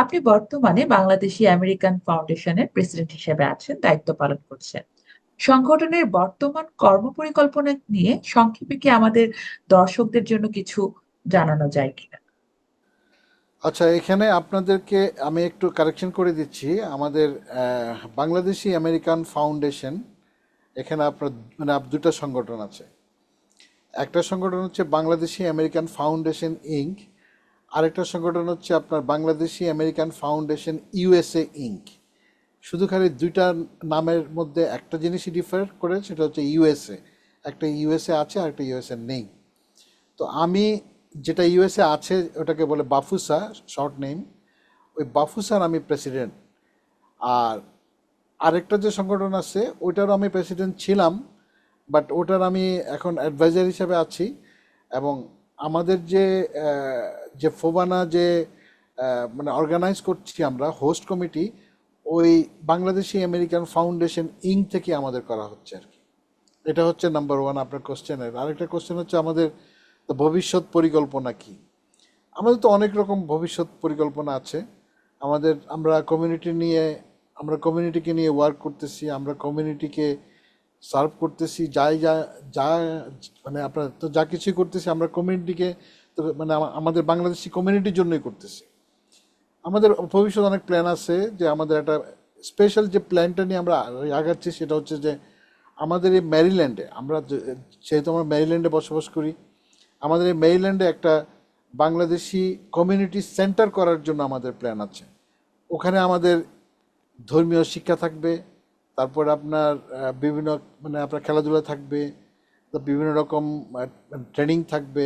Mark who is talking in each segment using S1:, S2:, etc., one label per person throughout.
S1: আপনি বর্তমানে বাংলাদেশি আমেরিকান ফাউন্ডেশনের প্রেসিডেন্ট হিসেবে আছেন, দায়িত্ব পালন করছেন। সংগঠনের বর্তমান কর্মপরিকল্পনা নিয়ে সংক্ষেপে কি আমাদের দর্শকদের জন্য কিছু জানানো যায় কিনা?
S2: আচ্ছা এখানে আপনাদেরকে আমি একটু কারেকশন করে দিচ্ছি আমাদের বাংলাদেশি আমেরিকান ফাউন্ডেশন এখানে আপনার মানে দুটা সংগঠন আছে একটা সংগঠন হচ্ছে বাংলাদেশি আমেরিকান ফাউন্ডেশন ইঙ্ক আরেকটা সংগঠন হচ্ছে আপনার Bangladeshi American Foundation USA Inc শুধু খালি দুইটা নামের মধ্যে একটা জিনিসই ডিফার করে, সেটা হচ্ছে ইউএসএ। একটা ইউএসএ আছে আর একটা ইউএসএ নেই। তো আমি যেটা ইউএসএ আছে, ওটাকে বলে বাফুসা শর্ট নেম ওই বাফুসার আমি প্রেসিডেন্ট আর আরেকটা যে সংগঠন আছে, ওইটারও আমি প্রেসিডেন্ট ছিলাম বাট ওটার আমি এখন অ্যাডভাইজার হিসাবে আছি। এবং আমাদের যে যে ফোবানা যে মানে অর্গানাইজ করছি আমরা হোস্ট কমিটি ওই বাংলাদেশি আমেরিকান ফাউন্ডেশন ইং থেকে আমাদের করা হচ্ছে আর কি। এটা হচ্ছে নাম্বার ওয়ান আপনার কোশ্চেনের আরেকটা কোশ্চেন হচ্ছে আমাদের ভবিষ্যৎ পরিকল্পনা কি? আমাদের তো অনেক রকম ভবিষ্যৎ পরিকল্পনা আছে। আমাদের, আমরা কমিউনিটি নিয়ে, আমরা কমিউনিটিকে নিয়ে ওয়ার্ক করতেছি, আমরা কমিউনিটিকে সার্ভ করতেছি, যাই যা যা মানে আপনার তো যা কিছুই করতেছি, আমরা কমিউনিটিকে মানে আমাদের বাংলাদেশি কমিউনিটির জন্যই করতেছি। আমাদের ভবিষ্যৎ অনেক প্ল্যান আছে যে আমাদের একটা স্পেশাল যে প্ল্যানটা নিয়ে আমরা আগাচ্ছি সেটা হচ্ছে যে আমাদের এই ম্যারিল্যান্ডে আমরা যেহেতু আমরা ম্যারিল্যান্ডে বসবাস করি, আমাদের এই মেরিল্যান্ডে একটা বাংলাদেশি কমিউনিটি সেন্টার করার জন্য আমাদের প্ল্যান আছে। ওখানে আমাদের ধর্মীয় শিক্ষা থাকবে, তারপর আপনার বিভিন্ন মানে আপনার খেলাধুলা থাকবে, বিভিন্ন রকম ট্রেনিং থাকবে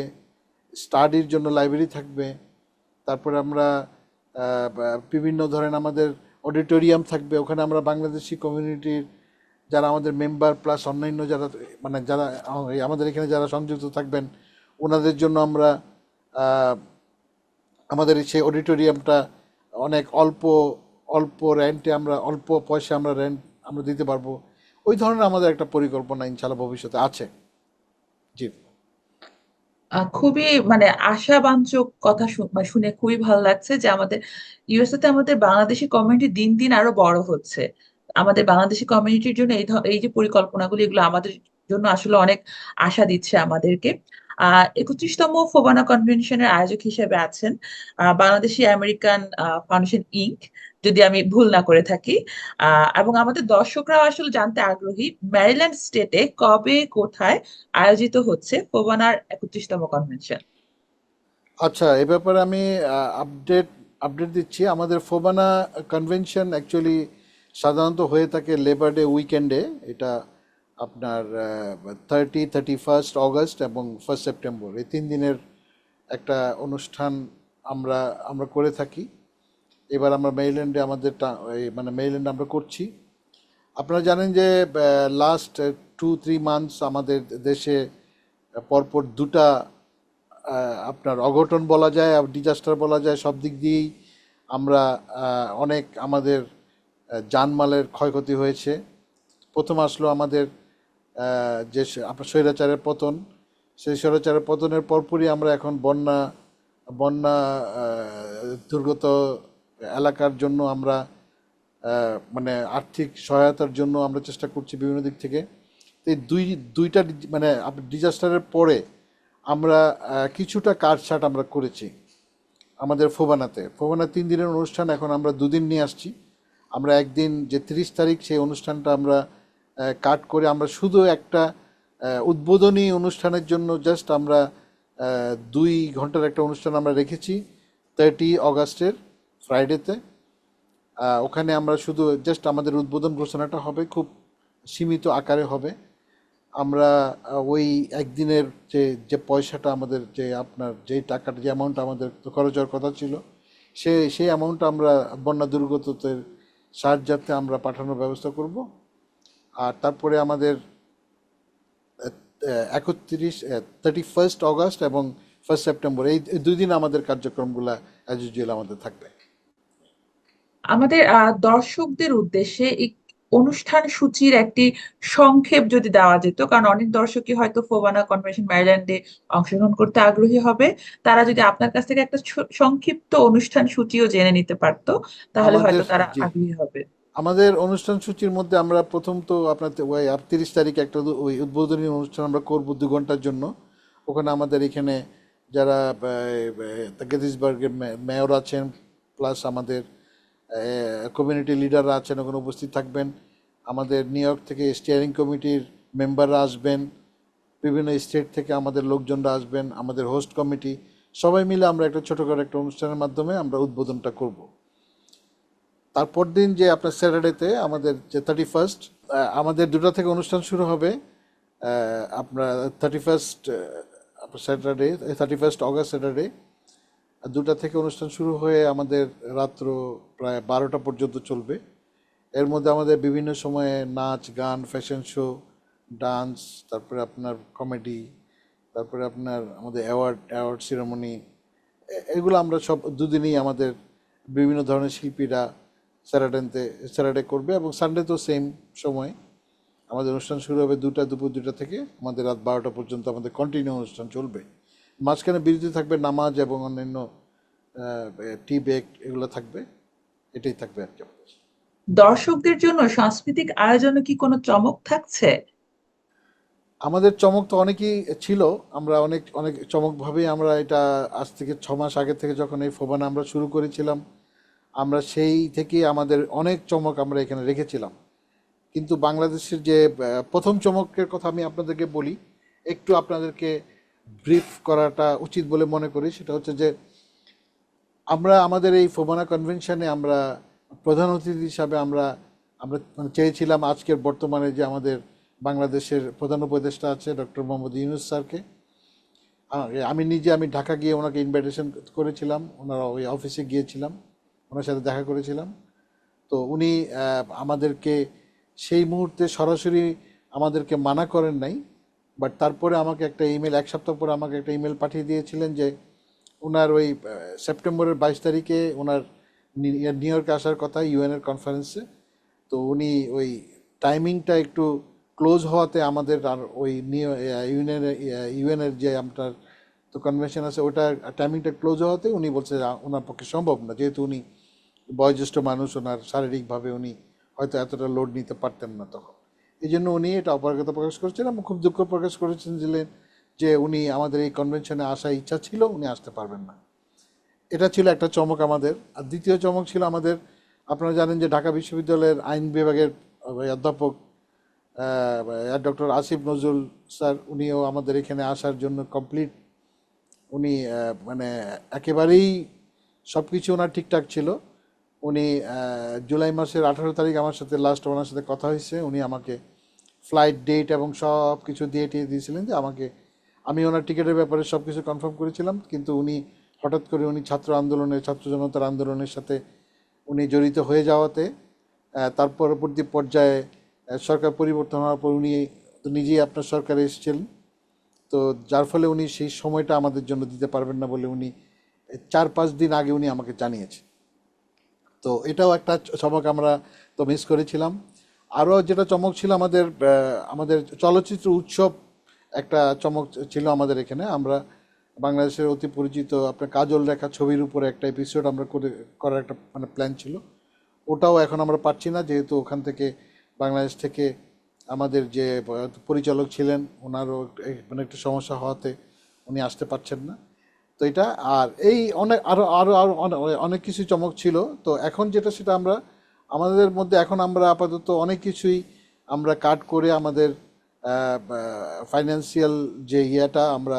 S2: স্টাডির জন্য লাইব্রেরি থাকবে, তারপরে আমরা বিভিন্ন ধরেন আমাদের অডিটোরিয়াম থাকবে, ওখানে আমরা বাংলাদেশি কমিউনিটির যারা আমাদের মেম্বার প্লাস অন্যান্য যারা মানে যারা আমাদের এখানে যারা সংযুক্ত থাকবেন, ওনাদের জন্য আমরা আমাদের এই সেই অডিটোরিয়ামটা অনেক অল্প অল্প রেন্টে আমরা, অল্প পয়সা আমরা রেন্ট আমরা দিতে পারব। ওই ধরনের আমাদের একটা পরিকল্পনা ইনশাল্লাহ ভবিষ্যতে আছে। জি।
S1: খুবই মানে আশাবাঞ্ছক কথা মানে শুনে খুবই ভালো লাগছে যে আমাদের ইউএসএ তে আমাদের বাংলাদেশি কমিউনিটি দিন দিন আরও বড় হচ্ছে। আমাদের বাংলাদেশি কমিউনিটির জন্য এই এই যে পরিকল্পনাগুলো, এগুলো আমাদের জন্য আসলে অনেক আশা দিচ্ছে আমাদেরকে। একত্রিশতম ফোবানা কনভেনশনের আয়োজক হিসেবে আছেন বাংলাদেশি আমেরিকান ফাউন্ডেশন, ইনক। যদি আমি ভুল না করে থাকি। এবং আমাদের দর্শকরাও আসলে জানতে আগ্রহী ম্যারিল্যান্ড স্টেটে কবে, কোথায় আয়োজিত হচ্ছে ফোবানার একত্রিশতম কনভেনশন
S2: আচ্ছা এ ব্যাপারে আমি আপডেট আপডেট দিচ্ছি। আমাদের ফোবানা কনভেনশন অ্যাকচুয়ালি সাধারণত হয়ে থাকে লেবার ডে উইকেন্ডে এটা আপনার থার্টি থার্টি ফার্স্ট অগস্ট এবং ফার্স্ট সেপ্টেম্বর এই তিন দিনের একটা অনুষ্ঠান আমরা আমরা করে থাকি। এবার আমরা মেরিল্যান্ডে আমাদের মানে মেরিল্যান্ডে আমরা করছি। আপনারা জানেন যে লাস্ট টু থ্রি মান্থস আমাদের দেশে পরপর দুটা আপনার অঘটন বলা যায় ডিজাস্টার বলা যায়, সব দিক দিয়েই আমরা অনেক আমাদের জানমালের ক্ষয়ক্ষতি হয়েছে। প্রথম আসলো আমাদের যে আপনার স্বৈরাচারের পতন। সেই স্বৈরাচারের পতনের পরপরই আমরা এখন বন্যা বন্যা দুর্গত এলাকার জন্য আমরা মানে আর্থিক সহায়তার জন্য আমরা চেষ্টা করছি বিভিন্ন দিক থেকে। তো এই দুই, দুইটা মানে ডিজাস্টারের পরে আমরা কিছুটা কাটছাট আমরা করেছি আমাদের ফোবানাতে। ফোবানা তিন দিনের অনুষ্ঠান, এখন আমরা দুদিন নিয়ে আসছি। আমরা একদিন যে তিরিশ তারিখ সেই অনুষ্ঠানটা আমরা কাট করে আমরা শুধু একটা উদ্বোধনী অনুষ্ঠানের জন্য জাস্ট আমরা দুই ঘণ্টার একটা অনুষ্ঠান আমরা রেখেছি থার্টি অগাস্টের ফ্রাইডেতে ওখানে আমরা শুধু জাস্ট আমাদের উদ্বোধন ঘোষণাটা হবে, খুব সীমিত আকারে হবে। আমরা ওই একদিনের যে যে পয়সাটা আমাদের যে আপনার যেই টাকাটা, যে অ্যামাউন্ট আমাদের খরচ হওয়ার কথা ছিল, সে, সেই অ্যামাউন্টটা আমরা বন্যা দুর্গতদের সাহায্যার্থে আমরা পাঠানোর ব্যবস্থা করব। আর তারপরে আমাদের একত্রিশ থার্টি ফার্স্ট অগস্ট এবং ফার্স্ট সেপ্টেম্বর এই এই দুই দিন আমাদের কার্যক্রমগুলো অ্যাজ ইউজুয়াল আমাদের থাকবে।
S1: আমাদের দর্শকদের উদ্দেশ্যে অনুষ্ঠান সূচির একটি সংক্ষেপ যদি দেওয়া যেত কারণ অনেক দর্শকই হয়তো ফোবানা কনভেনশন ম্যারিল্যান্ডে অংশগ্রহণ করতে আগ্রহী হবে তারা যদি আপনার কাছ থেকে একটা সংক্ষিপ্ত অনুষ্ঠান সূচিও জেনে নিতে পারতো তাহলে হয়তো তারা আগ্রহী হবে।
S2: আমাদের অনুষ্ঠান সূচির মধ্যে আমরা প্রথম তো আপনার ওই তিরিশ তারিখ একটা ওই উদ্বোধনী অনুষ্ঠান আমরা করব দু ঘণ্টার জন্য। ওখানে আমাদের এখানে যারা গেদিসবার্গের মেয়র আছেন প্লাস আমাদের কমিউনিটি লিডাররা আছেন, ওখানে উপস্থিত থাকবেন। আমাদের নিউ ইয়র্ক থেকে স্টিয়ারিং কমিটির মেম্বাররা আসবেন। বিভিন্ন স্টেট থেকে আমাদের লোকজনরা আসবেন, আমাদের হোস্ট কমিটি সবাই মিলে আমরা একটা ছোটো করে একটা অনুষ্ঠানের মাধ্যমে আমরা উদ্বোধনটা করব। তারপর দিন যে আপনার স্যাটারডেতে আমাদের যে থার্টি ফার্স্ট আমাদের দুটা থেকে অনুষ্ঠান শুরু হবে। আপনার thirty first Saturday thirty first August Saturday দুটা থেকে অনুষ্ঠান শুরু হয়ে আমাদের রাত্র প্রায় বারোটা পর্যন্ত চলবে। এর মধ্যে আমাদের বিভিন্ন সময়ে নাচ, গান ফ্যাশন শো ডান্স তারপরে আপনার কমেডি তারপরে আপনার আমাদের অ্যাওয়ার্ড অ্যাওয়ার্ড সিরামনি এগুলো আমরা সব দুদিনই আমাদের বিভিন্ন ধরনের শিল্পীরা স্যাটারডেতে, স্যাটারডে করবে এবং সানডে তো সেম সময়। আমাদের অনুষ্ঠান শুরু হবে দুটা, দুপুর দুটা থেকে। আমাদের রাত বারোটা পর্যন্ত আমাদের কন্টিনিউ অনুষ্ঠান চলবে। মাঝখানে বিরতি থাকবে নামাজ এবং অন্যান্য টি ব্রেক এগুলো থাকবে এটাই থাকবে আর কি
S1: দর্শকদের জন্য সাংস্কৃতিক আয়োজনে কি কোনো চমক থাকছে?
S2: আমাদের চমক তো অনেকই ছিল আমরা অনেক অনেক চমকভাবেই আমরা এটা আজ থেকে ছ মাস আগে থেকে যখন এই ফোবানা আমরা শুরু করেছিলাম আমরা সেই থেকে আমাদের অনেক চমক আমরা এখানে রেখেছিলাম। কিন্তু বাংলাদেশের যে প্রথম চমকের কথা আমি আপনাদেরকে বলি একটু আপনাদেরকে ব্রিফ করাটা উচিত বলে মনে করি। সেটা হচ্ছে যে, আমরা আমাদের এই ফোবানা কনভেনশনে আমরা প্রধান অতিথি হিসাবে আমরা আমরা মানে চেয়েছিলাম আজকের বর্তমানে যে আমাদের বাংলাদেশের প্রধান উপদেষ্টা আছে ডক্টর মোহাম্মদ ইউনুস স্যারকে। আমি নিজে, আমি ঢাকা গিয়ে ওনাকে ইনভাইটেশন করেছিলাম, ওনার ওই অফিসে গিয়েছিলাম, ওনার সাথে দেখা করেছিলাম। তো উনি আমাদেরকে সেই মুহূর্তে সরাসরি আমাদেরকে মানা করেন নাই। বাট তারপরে আমাকে একটা ইমেল এক সপ্তাহ পরে আমাকে একটা ইমেল পাঠিয়ে দিয়েছিলেন যে ওনার ওই সেপ্টেম্বরের বাইশ তারিখে ওনার নিউ ইয়র্কে আসার কথা ইউএনের কনফারেন্সে তো উনি ওই টাইমিংটা একটু ক্লোজ হওয়াতে আমাদের আর ওই ইউএনের ইউএনের যে আপনার তো কনভেনশন আছে, ওটা টাইমিংটা ক্লোজ হওয়াতে উনি বলছে ওনার পক্ষে সম্ভব না। যেহেতু উনি বয়োজ্যেষ্ঠ মানুষ ওনার শারীরিকভাবে উনি হয়তো এতটা লোড নিতে পারতেন না তখন। এই জন্য উনি এটা অপারগতা প্রকাশ করেছেন এবং খুব দুঃখ প্রকাশ করেছেন দিলেন যে উনি আমাদের এই কনভেনশনে আসার ইচ্ছা ছিল, উনি আসতে পারবেন না। এটা ছিল একটা চমক আমাদের। আর দ্বিতীয় চমক ছিল আমাদের, আপনারা জানেন যে ঢাকা বিশ্ববিদ্যালয়ের আইন বিভাগের অধ্যাপক ডক্টর আসিফ নজরুল স্যার, উনিও আমাদের এখানে আসার জন্য কমপ্লিট উনি মানে একেবারেই সব কিছু ওনার ঠিকঠাক ছিল। উনি জুলাই মাসের আঠারো তারিখ আমার সাথে লাস্ট ওনার সাথে কথা হয়েছে। উনি আমাকে ফ্লাইট ডেট এবং সব কিছু দিয়ে টিয়ে দিয়েছিলেন যে আমাকে, আমি ওনার টিকিটের ব্যাপারে সব কিছু কনফার্ম করেছিলাম, কিন্তু উনি হঠাৎ করে উনি ছাত্র আন্দোলনের, ছাত্র জনতার আন্দোলনের সাথে উনি জড়িত হয়ে যাওয়াতে তার পরবর্তী পর্যায়ে সরকার পরিবর্তন হওয়ার পর উনি নিজেই আপনার সরকারে এসেছিলেন তো যার ফলে উনি সেই সময়টা আমাদের জন্য দিতে পারবেন না বলে উনি চার পাঁচ দিন আগে উনি আমাকে জানিয়েছেন। তো এটাও একটা চমক আমরা তো মিস করেছিলাম। আরও যেটা চমক ছিল আমাদের আমাদের চলচ্চিত্র উৎসব একটা চমক ছিল আমাদের এখানে। আমরা বাংলাদেশের অতি পরিচিত আপনার কাজল রেখা ছবির উপরে একটা এপিসোড আমরা করে, করার একটা মানে প্ল্যান ছিল। ওটাও এখন আমরা পাচ্ছি না, যেহেতু ওখান থেকে বাংলাদেশ থেকে আমাদের যে পরিচালক ছিলেন, ওনারও মানে একটু সমস্যা হওয়াতে উনি আসতে পারছেন না। তো এটা, আর এই অনেক আরও আরও আরও অনেক কিছু চমক ছিল। তো এখন যেটা, সেটা আমরা আমাদের মধ্যে এখন আমরা আপাতত অনেক কিছুই আমরা কাট করে আমাদের ফাইন্যান্সিয়াল যে ইয়েটা আমরা,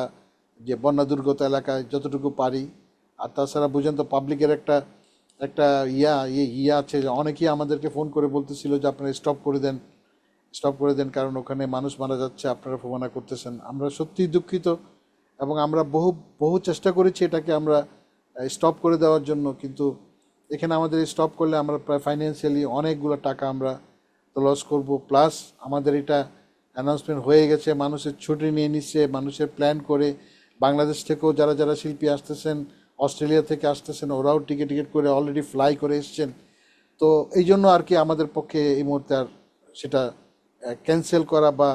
S2: যে বন্যা দুর্গত এলাকায় যতটুকু পারি। আর তাছাড়া বুঝেন তো পাবলিকের একটা একটা ইয়া ইয়ে ইয়া আছে যে অনেকেই আমাদেরকে ফোন করে বলতেছিল যে আপনারা স্টপ করে দেন স্টপ করে দেন কারণ ওখানে মানুষ মারা যাচ্ছে, আপনারা প্রমাণা করতেছেন। আমরা সত্যিই দুঃখিত এবং আমরা বহু বহু চেষ্টা করেছি এটাকে আমরা স্টপ করে দেওয়ার জন্য, কিন্তু এখানে আমাদের স্টপ করলে আমরা প্রায় ফাইন্যান্সিয়ালি অনেকগুলো টাকা আমরা তো লস করব। প্লাস আমাদের এটা অ্যানাউন্সমেন্ট হয়ে গেছে, মানুষের ছুটি নিয়ে নিচ্ছে, মানুষের প্ল্যান করে। বাংলাদেশ থেকেও যারা যারা শিল্পী আসতেছেন, অস্ট্রেলিয়া থেকে আসতেছেন, ওরাও টিকিট টিকিট করে অলরেডি ফ্লাই করে এসছেন। তো এই জন্য আর কি আমাদের পক্ষে এই মুহূর্তে আর সেটা ক্যান্সেল করা বা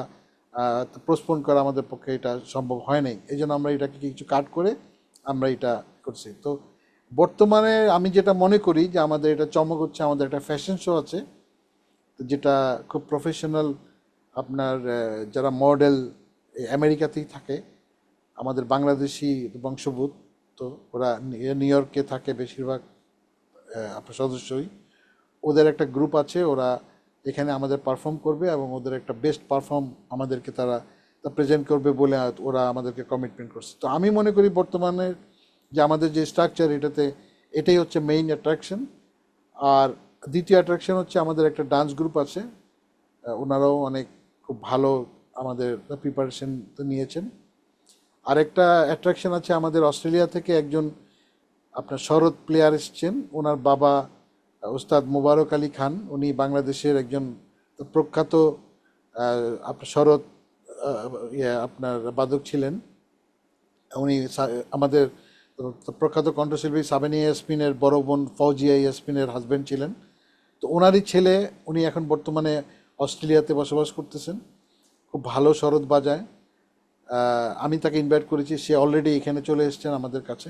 S2: পোস্টপোন করা আমাদের পক্ষে এটা সম্ভব হয় নাই। এই জন্য আমরা এটাকে কিছু কাট করে আমরা এটা করছি। তো বর্তমানে আমি যেটা মনে করি যে আমাদের এটা চমক হচ্ছে, আমাদের একটা ফ্যাশন শো আছে, যেটা খুব প্রফেশনাল আপনার যারা মডেল আমেরিকাতেই থাকে, আমাদের বাংলাদেশি বংশভূত তো ওরা নিউ ইয়র্কে থাকে বেশিরভাগ আপনার সদস্যই। ওদের একটা গ্রুপ আছে, ওরা এখানে আমাদের পারফর্ম করবে এবং ওদের একটা বেস্ট পারফর্ম আমাদেরকে তারা প্রেজেন্ট করবে বলে ওরা আমাদেরকে কমিটমেন্ট করছে। তো আমি মনে করি বর্তমানে যে আমাদের যে স্ট্রাকচার এটাতে, এটাই হচ্ছে মেইন অ্যাট্রাকশন আর দ্বিতীয় অ্যাট্রাকশন হচ্ছে আমাদের একটা ডান্স গ্রুপ আছে। ওনারাও অনেক খুব ভালো আমাদের প্রিপারেশন নিয়েছেন। আরেকটা অ্যাট্রাকশন আছে আমাদের অস্ট্রেলিয়া থেকে একজন আপনার শরৎ প্লেয়ার এসছেন। ওনার বাবা ওস্তাদ মোবারক আলী খান। উনি বাংলাদেশের একজন প্রখ্যাত আপনার শরৎ ইয়ে আপনার বাদক ছিলেন। উনি আমাদের প্রখ্যাত কণ্ঠশিল্পী সাবেনি ইয়াসমিনের বড় বোন ফৌজিয়া ইয়াসমিনের হাজবেন্ড ছিলেন। তো ওনারই ছেলে, উনি এখন বর্তমানে অস্ট্রেলিয়াতে বসবাস করতেছেন। খুব ভালো শরৎ বাজায়। আমি তাকে ইনভাইট করেছি, সে অলরেডি এখানে চলে এসছেন আমাদের কাছে।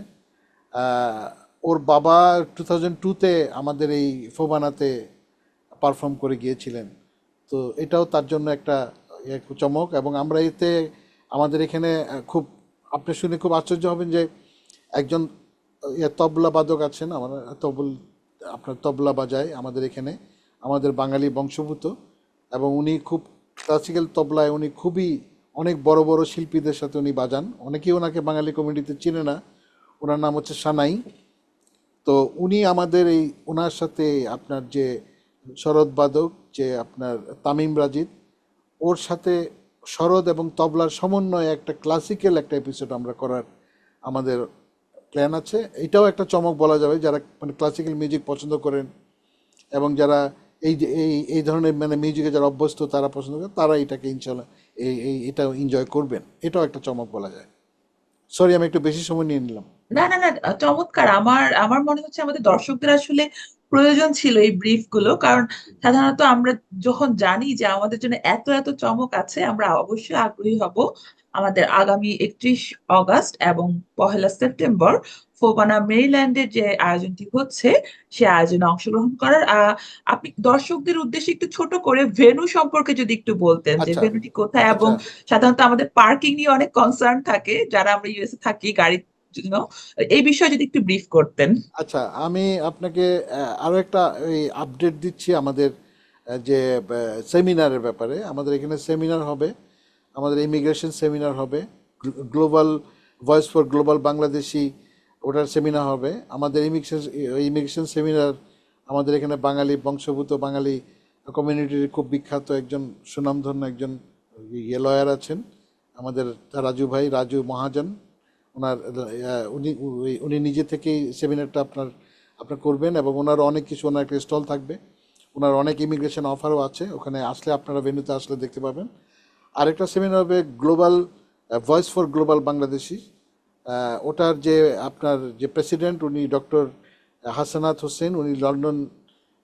S2: ওর বাবা টু থাউজেন্ড টুতে আমাদের এই ফোবানাতে পারফর্ম করে গিয়েছিলেন। তো এটাও তার জন্য একটা চমক। এবং আমরা এতে আমাদের এখানে খুব, আপনি শুনে খুব আশ্চর্য হবেন যে একজন ইয়ে তবলা বাদক আছেন, আমার, তবল, আপনার তবলা বাজায় আমাদের এখানে, আমাদের বাঙালি বংশভূত, এবং উনি খুব ক্লাসিক্যাল তবলায় উনি খুবই অনেক বড় বড় শিল্পীদের সাথে উনি বাজান। অনেকেই ওনাকে বাঙালি কমিউনিটিতে চিনে না, ওনার নাম হচ্ছে সানাই। তো উনি আমাদের এই, ওনার সাথে আপনার যে শরৎ বাদক, যে আপনার তামিম রাজিদ ওর সাথে শরৎ এবং তবলার সমন্বয়ে একটা ক্লাসিক্যাল একটা এপিসোড আমরা করার আমাদের প্ল্যান আছে। এটাও একটা চমক বলা যাবে যারা মানে ক্লাসিক্যাল মিউজিক পছন্দ করেন এবং যারা এই যে, এই এই ধরনের মানে মিউজিকে যারা অভ্যস্ত তারা পছন্দ করেন, তারা এটাকে ইনশাল্লাহ এই এই এটা এনজয় করবেন। এটাও একটা চমক বলা যায়। সরি আমি একটু বেশি সময় নিয়ে নিলাম।
S1: না না না, চমৎকার। আমার আমার মনে হচ্ছে আমাদের দর্শকদের আসলে প্রয়োজন ছিল এই ব্রিফগুলো কারণ সাধারণত আমরা যখন জানি যে আমাদের জন্য এত এত চমক আছে, আমরা অবশ্যই আগ্রহী হব। আমাদের আগামী একত্রিশ অগস্ট এবং পহেলা সেপ্টেম্বর ফোবানা মেরিল্যান্ডের যে আয়োজনটি হচ্ছে সে আয়োজনে অংশগ্রহণ করার আপনি দর্শকদের উদ্দেশ্যে একটু ছোট করে ভেন্যু সম্পর্কে যদি একটু বলতেন যে
S2: আচ্ছা।
S1: ভেন্যুটি কোথায় এবং
S2: আচ্ছা
S1: সাধারণত আমাদের পার্কিং নিয়ে অনেক কনসার্ন থাকে যারা আমরা ইউএসএ থাকি গাড়ির জন্য। এই বিষয়ে যদি একটু ব্রিফ করতেন।
S2: আচ্ছা আমি আপনাকে আরও একটা আপডেট দিচ্ছি আমাদের যে সেমিনারের ব্যাপারে। আমাদের এখানে সেমিনার হবে। আমাদের ইমিগ্রেশন সেমিনার হবে Global Voice for Global Bangladeshi ওটার সেমিনার হবে। আমাদের ইমিগ্রেশন ইমিগ্রেশন সেমিনার আমাদের এখানে বাঙালি বংশভূত বাঙালি কমিউনিটির খুব বিখ্যাত একজন, সুনামধন্য একজন ইয়ে লয়ার আছেন। আমাদের রাজু ভাই, রাজু মহাজন, ওনার উনি, উনি- নিজে থেকেই সেমিনারটা আপনার আপনার করবেন এবং ওনার অনেক কিছু, ওনার একটা স্টল থাকবে। ওনার অনেক ইমিগ্রেশন অফারও আছে, ওখানে আসলে আপনারা ভেন্যুতে আসলে দেখতে পাবেন। আরেকটা সেমিনার হবে Global Voice for Global Bangladeshi ওটার যে আপনার যে প্রেসিডেন্ট উনি ডক্টর হাসানাত হোসেন উনি লন্ডন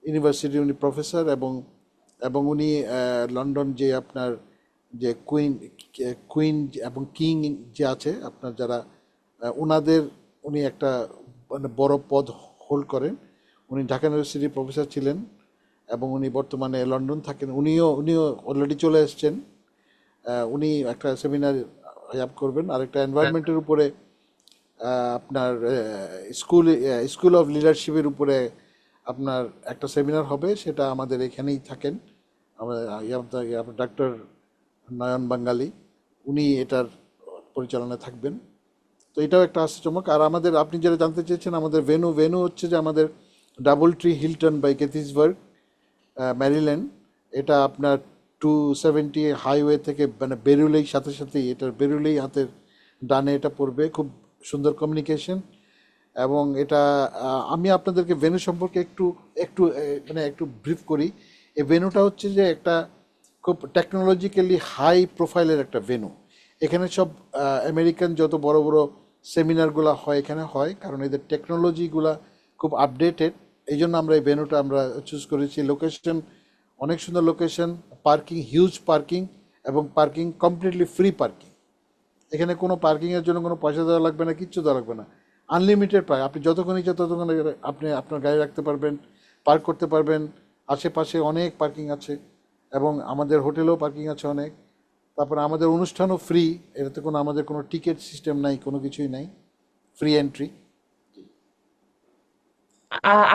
S2: ইউনিভার্সিটির উনি প্রফেসর এবং এবং উনি লন্ডন যে আপনার যে কুইন কুইন এবং কিং যে আছে, আপনার যারা ওনাদের উনি একটা মানে বড় পদ হোল্ড করেন। উনি ঢাকা ইউনিভার্সিটির প্রফেসর ছিলেন এবং উনি বর্তমানে লন্ডন থাকেন। উনিও উনিও অলরেডি চলে এসেছেন। উনি একটা সেমিনার আপ করবেন। আর একটা এনভায়রনমেন্টের উপরে আপনার স্কুল স্কুল অফ লিডারশিপের উপরে আপনার একটা সেমিনার হবে, সেটা আমাদের এখানেই থাকেন। ডাক্তার নয়ন বাঙ্গালি, উনি এটার পরিচালনায় থাকবেন। তো এটাও একটা চমক আর আমাদের, আপনি যেটা জানতে চেয়েছেন, আমাদের ভেনু ভেনু হচ্ছে যে আমাদের Double Tree Hilton by Gaithersburg Maryland এটা আপনার টু সেভেন্টি হাইওয়ে থেকে মানে বেরুলেই, সাথে সাথেই এটার বেরুলেই হাতের ডানে এটা পড়বে। খুব সুন্দর কমিউনিকেশন এবং এটা আমি আপনাদেরকে ভেনু সম্পর্কে একটু একটু মানে একটু ব্রিফ করি। এই ভেনুটা হচ্ছে যে একটা খুব টেকনোলজিক্যালি হাই প্রোফাইলের একটা ভেনু এখানে সব আমেরিকান যত বড় বড় সেমিনারগুলো হয়, এখানে হয়, কারণ এদের টেকনোলজিগুলা খুব আপডেটেড এই জন্য আমরা এই ভেনুটা আমরা চুজ করেছি। লোকেশন অনেক সুন্দর লোকেশন পার্কিং হিউজ পার্কিং এবং পার্কিং কমপ্লিটলি ফ্রি পার্কিং এখানে কোনো পার্কিংয়ের জন্য কোনো পয়সা দেওয়া লাগবে না, কিচ্ছু দেওয়া লাগবে না। আনলিমিটেড পার্ক আপনি যতক্ষণ ইচ্ছা ততক্ষণ আপনি আপনার গাড়ি রাখতে পারবেন পার্ক করতে পারবেন। আশেপাশে অনেক পার্কিং আছে, এবং আমাদের হোটেলেও পার্কিং আছে অনেক। তারপরে আমাদের অনুষ্ঠানও ফ্রি এটাতে কোনো আমাদের কোনো টিকিট সিস্টেম নাই, কোনো কিছুই নাই। ফ্রি এন্ট্রি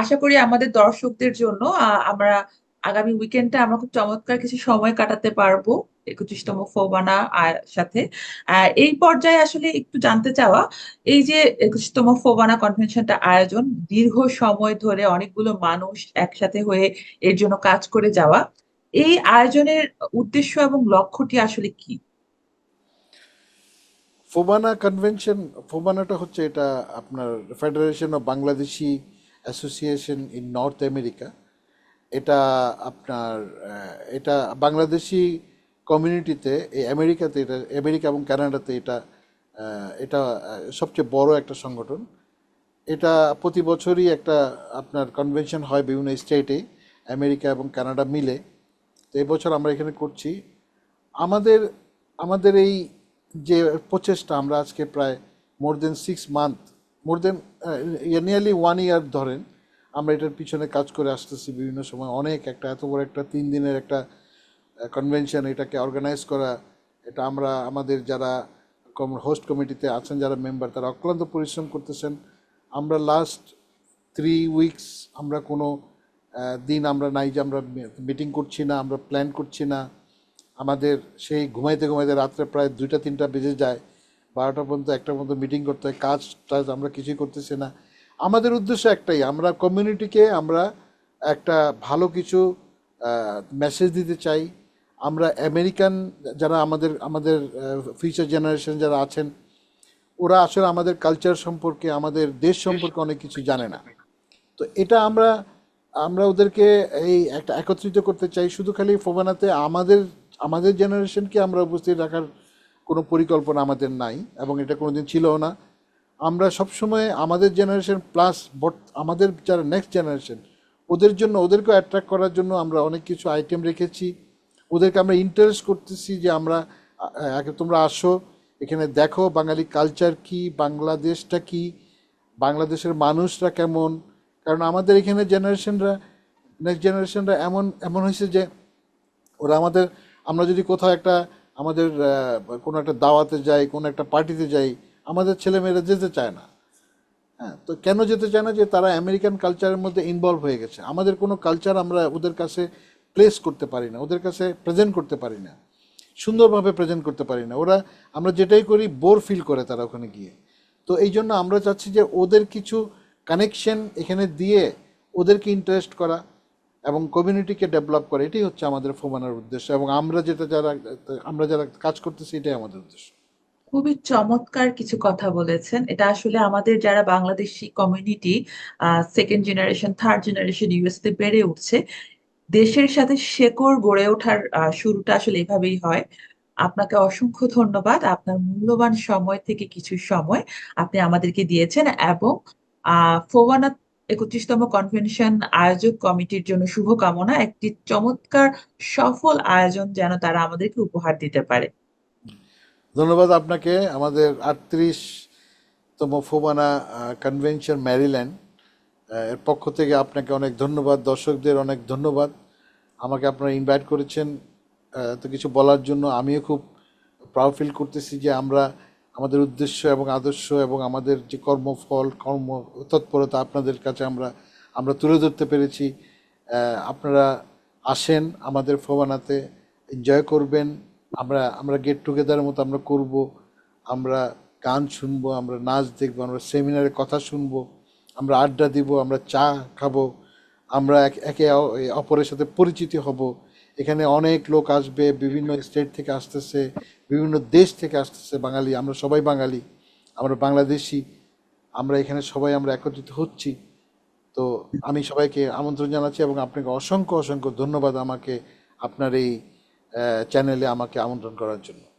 S1: আশা করি আমাদের দর্শকদের জন্য আমরা আগামী উইকেন্ডে আমরা খুব চমৎকার কিছু সময় কাটাতে পারব একত্রিশতম ফোবানা সাথে। এই পর্যায়ে আসলে একটু জানতে চাওয়া, এই যে একত্রিশতম ফোবানা কনভেনশনটা আয়োজন, দীর্ঘ সময় ধরে অনেকগুলো মানুষ একসাথে হয়ে এর জন্য কাজ করে যাওয়া, এই আয়োজনের উদ্দেশ্য এবং লক্ষ্যটি আসলে কি?
S2: ফোবানা কনভেনশন ফোবানাটা হচ্ছে এটা আপনার Federation of Bangladeshi Association in North America এটা আপনার এটা বাংলাদেশি কমিউনিটিতে এই আমেরিকাতে এটা, আমেরিকা এবং কানাডাতে এটা এটা সবচেয়ে বড় একটা সংগঠন। এটা প্রতি বছরই একটা আপনার কনভেনশন হয় বিভিন্ন স্টেটে আমেরিকা এবং কানাডা মিলে। তো এবছর আমরা এখানে করছি। আমাদের আমাদের এই যে প্রচেষ্টা আমরা আজকে প্রায় more than six month more than nearly one year ধরেন আমরা এটার পিছনে কাজ করে আসতেছি বিভিন্ন সময়। অনেক একটা, এত বড় একটা তিন দিনের একটা কনভেনশন এটাকে অর্গানাইজ করা, এটা আমরা, আমাদের যারা হোস্ট কমিটিতে আছেন, যারা মেম্বার তারা অক্লান্ত পরিশ্রম করতেছেন। আমরা লাস্ট থ্রি উইকস আমরা কোনো দিন আমরা নাই যে আমরা মিটিং করছি না, আমরা প্ল্যান করছি না। আমাদের সেই ঘুমাইতে ঘুমাইতে রাত্রে প্রায় দুইটা, তিনটা বেজে যায়। বারোটা পর্যন্ত, একটা পর্যন্ত মিটিং করতে হয়। কাজ টাজ আমরা কিছুই করতেছি না। আমাদের উদ্দেশ্য একটাই, আমরা কমিউনিটিকে আমরা একটা ভালো কিছু মেসেজ দিতে চাই। আমরা আমেরিকান যারা আমাদের আমাদের ফিউচার জেনারেশন যারা আছেন, ওরা আসলে আমাদের কালচার সম্পর্কে, আমাদের দেশ সম্পর্কে অনেক কিছু জানে না। তো এটা আমরা আমরা ওদেরকে এই একটা একত্রিত করতে চাই, শুধু খালি ফোবানাতে আমাদের আমাদের জেনারেশনকে আমরা উপস্থিত রাখার কোনো পরিকল্পনা আমাদের নাই এবং এটা কোনোদিন ছিলও না। আমরা সবসময় আমাদের জেনারেশন প্লাস বট আমাদের যারা নেক্সট জেনারেশন ওদের জন্য, ওদেরকেও অ্যাট্রাক্ট করার জন্য আমরা অনেক কিছু আইটেম রেখেছি। ওদেরকে আমরা ইন্টারেস্ট করতেছি যে আমরা তোমরা আসো, এখানে দেখো বাঙালি কালচার কি, বাংলাদেশটা কি, বাংলাদেশের মানুষরা কেমন? কারণ আমাদের এখানে জেনারেশনরা নেক্সট জেনারেশনরা এমন এমন হয়েছে যে ওরা আমাদের, আমরা যদি কোথাও একটা, আমাদের কোনো একটা দাওয়াতে যাই, কোনো একটা পার্টিতে যাই আমাদের ছেলেমেয়েরা যেতে চায় না। হ্যাঁ তো কেন যেতে চায় না যে তারা আমেরিকান কালচারের মধ্যে ইনভলভ হয়ে গেছে? আমাদের কোনো কালচার আমরা ওদের কাছে প্লেস করতে পারি না, ওদের কাছে প্রেজেন্ট করতে পারি না, সুন্দরভাবে প্রেজেন্ট করতে পারি না। ওরা, আমরা যেটাই করি বোর ফিল করে তারা ওখানে গিয়ে। তো এই জন্য আমরা চাচ্ছি যে ওদের কিছু কানেকশন এখানে দিয়ে ওদেরকে ইন্টারেস্ট করা এবং কমিউনিটিকে ডেভেলপ করা, এটাই হচ্ছে আমাদের ফোমানোর উদ্দেশ্য এবং আমরা যেটা যারা, আমরা যারা কাজ করতেছি, এটাই আমাদের উদ্দেশ্য।
S1: খুবই চমৎকার কিছু কথা বলেছেন। এটা আসলে আমাদের যারা Bangladeshi community second generation third generation ইউএসতে বেড়ে উঠছে, দেশের সাথে শেকড় গড়ে ওঠার শুরুটা আসলে এভাবেই হয়। আপনাকে অসংখ্য ধন্যবাদ। আপনার মূল্যবান সময় থেকে কিছু সময় আপনি আমাদেরকে দিয়েছেন এবং ফোবানা একত্রিশতম কনভেনশন আয়োজক কমিটির জন্য শুভকামনা। একটি চমৎকার সফল আয়োজন যেন তারা আমাদেরকে উপহার দিতে পারে।
S2: ধন্যবাদ আপনাকে, আমাদের আটত্রিশতম ফোবানা কনভেনশন ম্যারিল্যান্ড এর পক্ষ থেকে আপনাকে অনেক ধন্যবাদ, দর্শকদের অনেক ধন্যবাদ। আমাকে আপনারা ইনভাইট করেছেন তো কিছু বলার জন্য আমিও খুব প্রাউড ফিল করতেছি যে আমরা, আমাদের উদ্দেশ্য এবং আদর্শ এবং আমাদের যে কর্মফল, কর্ম, তৎপরতা আপনাদের কাছে আমরা আমরা তুলে ধরতে পেরেছি। আপনারা আসেন আমাদের ফোবানাতে এনজয় করবেন। আমরা আমরা গেট টুগেদারের মতো আমরা করব, আমরা গান শুনব, আমরা নাচ দেখব, আমরা সেমিনারে কথা শুনব, আমরা আড্ডা দিব, আমরা চা খাব, আমরা এক- অপরের সাথে পরিচিতি হব। এখানে অনেক লোক আসবে, বিভিন্ন স্টেট থেকে আসতেছে, বিভিন্ন দেশ থেকে আসতেছে, বাঙালি, আমরা সবাই বাঙালি, আমরা বাংলাদেশি, আমরা এখানে সবাই আমরা একত্রিত হচ্ছি। তো আমি সবাইকে আমন্ত্রণ জানাচ্ছি এবং আপনাকে অসংখ্য অসংখ্য ধন্যবাদ আমাকে আপনার এই চ্যানেলে আমাকে আমন্ত্রণ করার জন্য।